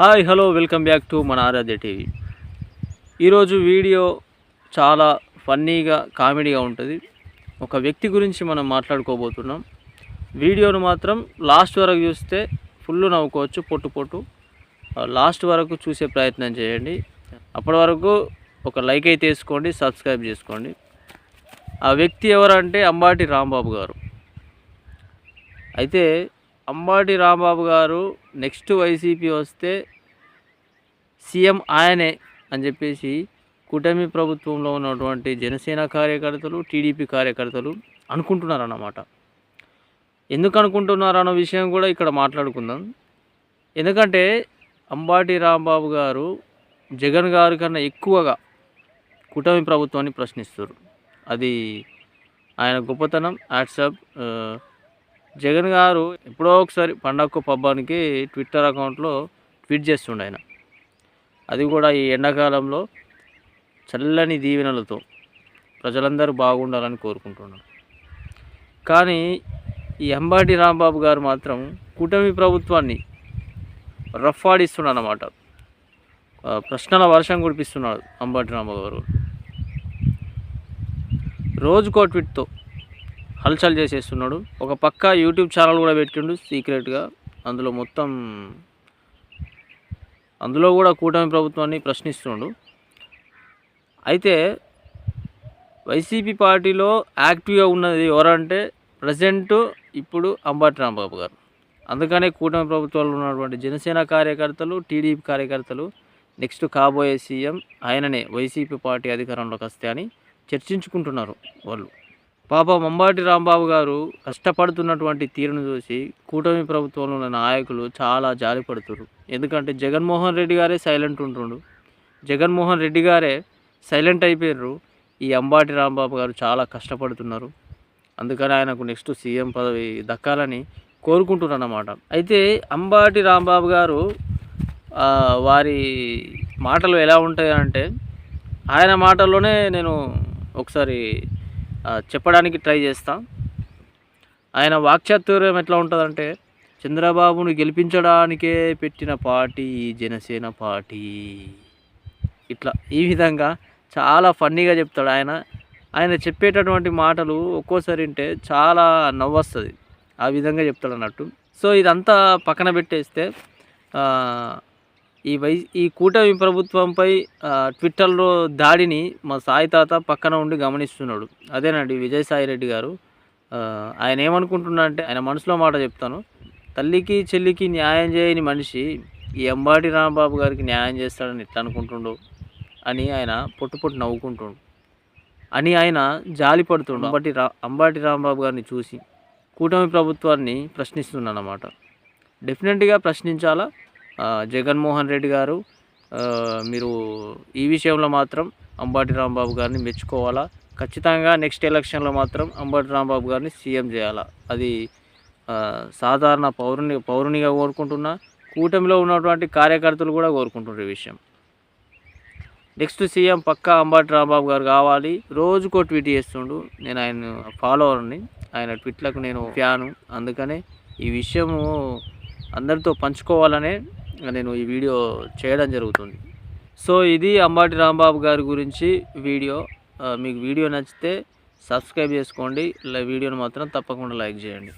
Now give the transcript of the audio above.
Hi hello welcome back to మన Aaradhya TV. ఈరోజు video చాలా ఫన్నీగా కామెడీగా ఉంటుంది. ఒక వ్యక్తి గురించి మనం మాట్లాడుకోబోతున్నాం. వీడియోను మాత్రం లాస్ట్ వరకు చూస్తే ఫుల్ నవ్వుకోవచ్చు పొట్టు పొట్టు. లాస్ట్ వరకు చూసే ప్రయత్నం చేయండి. అప్పటి వరకు ఒక లైక్ అయితే వేసుకోండి సబ్స్క్రైబ్ చేసుకోండి. ఆ వ్యక్తి ఎవరంటే అంబాటి రాంబాబు గారు. అయితే అంబాటి రాంబాబు గారు నెక్స్ట్ వైసీపీ వస్తే సీఎం ఆయనే అని చెప్పేసి కూటమి ప్రభుత్వంలో ఉన్నటువంటి జనసేన కార్యకర్తలు టీడీపీ కార్యకర్తలు అనుకుంటున్నారన్నమాట. ఎందుకు అనుకుంటున్నారు అన్న విషయం కూడా ఇక్కడ మాట్లాడుకుందాం. ఎందుకంటే అంబాటి రాంబాబు గారు జగన్ గారి కన్నా ఎక్కువగా కూటమి ప్రభుత్వాన్ని ప్రశ్నిస్తారు. అది ఆయన గొప్పతనం యాట్సప్ జగన్ గారు ఎప్పుడో ఒకసారి పండగకు పబ్బానికి ట్విట్టర్ అకౌంట్లో ట్వీట్ చేస్తుండే ఆయన. అది కూడా ఈ ఎండాకాలంలో చల్లని దీవెనలతో ప్రజలందరూ బాగుండాలని కోరుకుంటున్నాను కానీ ఈ అంబాటి రాంబాబు గారు మాత్రం కూటమి ప్రభుత్వాన్ని రఫ్ ఆడిస్తున్నాడు అన్నమాట. ప్రశ్నల వర్షం కురిపిస్తున్నాడు అంబాటి రాంబాబు గారు. రోజుకో ట్విట్తో హల్చల్ చేసేస్తున్నాడు. ఒక పక్క యూట్యూబ్ ఛానల్ కూడా పెట్టిండు సీక్రెట్గా. అందులో మొత్తం అందులో కూడా కూటమి ప్రభుత్వాన్ని ప్రశ్నిస్తుండు. అయితే వైసీపీ పార్టీలో యాక్టివ్గా ఉన్నది ఎవరంటే ప్రజెంట్ ఇప్పుడు అంబాటి రాంబాబు గారు. అందుకనే కూటమి ప్రభుత్వాలు ఉన్నటువంటి జనసేన కార్యకర్తలు టీడీపీ కార్యకర్తలు నెక్స్ట్ కాబోయే సీఎం ఆయననే వైసీపీ పార్టీ అధికారంలోకి వస్తే అని చర్చించుకుంటున్నారు వాళ్ళు. పాపం అంబాటి రాంబాబు గారు కష్టపడుతున్నటువంటి తీరును చూసి కూటమి ప్రభుత్వంలో ఉన్న నాయకులు చాలా జాలిపడుతున్నారు ఎందుకంటే జగన్మోహన్ రెడ్డి గారే సైలెంట్ ఉంటుండు. జగన్మోహన్ రెడ్డి గారే సైలెంట్ అయిపోయారు ఈ అంబాటి రాంబాబు గారు చాలా కష్టపడుతున్నారు. అందుకని ఆయనకు నెక్స్ట్ సీఎం పదవి దక్కాలని కోరుకుంటున్నారు అన్నమాట అయితే అంబాటి రాంబాబు గారు వారి మాటలు ఎలా ఉంటాయంటే ఆయన మాటల్లోనే నేను ఒకసారి చెప్పడానికి ట్రై చేస్తాం. ఆయన వాక్చాతుర్యం ఎట్లా ఉంటుందంటే చంద్రబాబును గెలిపించడానికే పెట్టిన పార్టీ జనసేన పార్టీ. ఇట్లా ఈ విధంగా చాలా ఫన్నీగా చెప్తాడు ఆయన. ఆయన చెప్పేటటువంటి మాటలు ఒక్కోసారి వింటే చాలా నవ్వొస్తుంది. ఆ విధంగా చెప్తాడు అన్నట్టు. సో ఇదంతా పక్కన పెట్టేస్తే ఈ వై ఈ కూటమి ప్రభుత్వంపై ట్విట్టర్లో దాడిని మా సాయి తాత పక్కన ఉండి గమనిస్తున్నాడు. అదేనండి విజయసాయి రెడ్డి గారు. ఆయన ఏమనుకుంటున్నా అంటే ఆయన మనసులో మాట చెప్తాను. తల్లికి చెల్లికి న్యాయం చేయని మనిషి ఈ అంబాటి రాంబాబు గారికి న్యాయం చేస్తాడని ఎట్లా అనుకుంటుండో అని ఆయన పొట్టు పొట్టు నవ్వుకుంటుండు. అని ఆయన జాలి పడుతుండు. అంబటి రా అంబాటి రాంబాబు గారిని చూసి కూటమి ప్రభుత్వాన్ని ప్రశ్నిస్తున్నాను అన్నమాట డెఫినెట్గా ప్రశ్నించాలా? జగన్మోహన్ రెడ్డి గారు మీరు ఈ విషయంలో మాత్రం అంబాటి రాంబాబు గారిని మెచ్చుకోవాలా? ఖచ్చితంగా నెక్స్ట్ ఎలక్షన్లో మాత్రం అంబాటి రాంబాబు గారిని సీఎం చేయాలా? అది సాధారణ పౌరుని పౌరునిగా కోరుకుంటున్నా కూటమిలో ఉన్నటువంటి కార్యకర్తలు కూడా కోరుకుంటున్నారు ఈ విషయం. నెక్స్ట్ సీఎం పక్కా అంబాటి రాంబాబు గారు కావాలి. రోజుకో ట్వీట్ చేస్తుండు. నేను ఆయన ఫాలోవర్ని ఆయన ట్వీట్లకు నేను ఫ్యాను. అందుకనే ఈ విషయము అందరితో పంచుకోవాలనే నేను ఈ వీడియో చేయడం జరుగుతుంది. సో ఇది అంబాటి రాంబాబు గారి గురించి వీడియో. మీకు వీడియో నచ్చితే సబ్స్క్రైబ్ చేసుకోండి. ఇలా వీడియోని మాత్రం తప్పకుండా లైక్ చేయండి.